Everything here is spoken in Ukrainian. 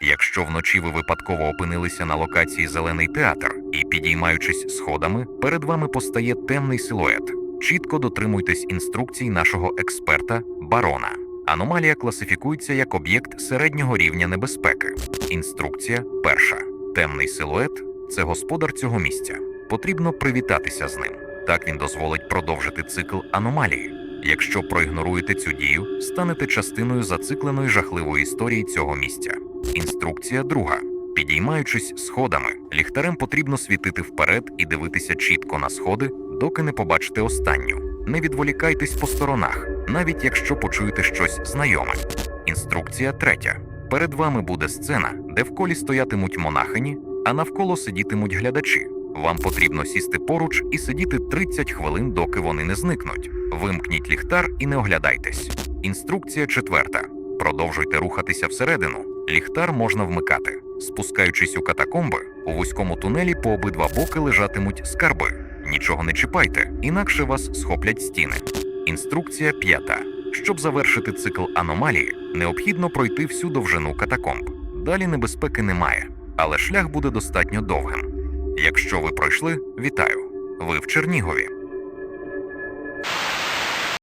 Якщо вночі ви випадково опинилися на локації Зелений театр і, підіймаючись сходами, перед вами постає темний силует. Чітко дотримуйтесь інструкцій нашого експерта барона. Аномалія класифікується як об'єкт середнього рівня небезпеки. Інструкція перша: темний силует це господар цього місця. Потрібно привітатися з ним. Так він дозволить продовжити цикл аномалії. Якщо проігноруєте цю дію, станете частиною зацикленої жахливої історії цього місця. Інструкція друга. Підіймаючись сходами, ліхтарем потрібно світити вперед і дивитися чітко на сходи, доки не побачите останню. Не відволікайтесь по сторонах, навіть якщо почуєте щось знайоме. Інструкція третя. Перед вами буде сцена, де в колі стоятимуть монахині, а навколо сидітимуть глядачі. Вам потрібно сісти поруч і сидіти 30 хвилин, доки вони не зникнуть. Вимкніть ліхтар і не оглядайтесь. Інструкція четверта. Продовжуйте рухатися всередину. Ліхтар можна вмикати. Спускаючись у катакомби, у вузькому тунелі по обидва боки лежатимуть скарби. Нічого не чіпайте, інакше вас схоплять стіни. Інструкція п'ята. Щоб завершити цикл аномалії, необхідно пройти всю довжину катакомб. Далі небезпеки немає, але шлях буде достатньо довгим. Якщо ви пройшли, вітаю! Ви в Чернігові.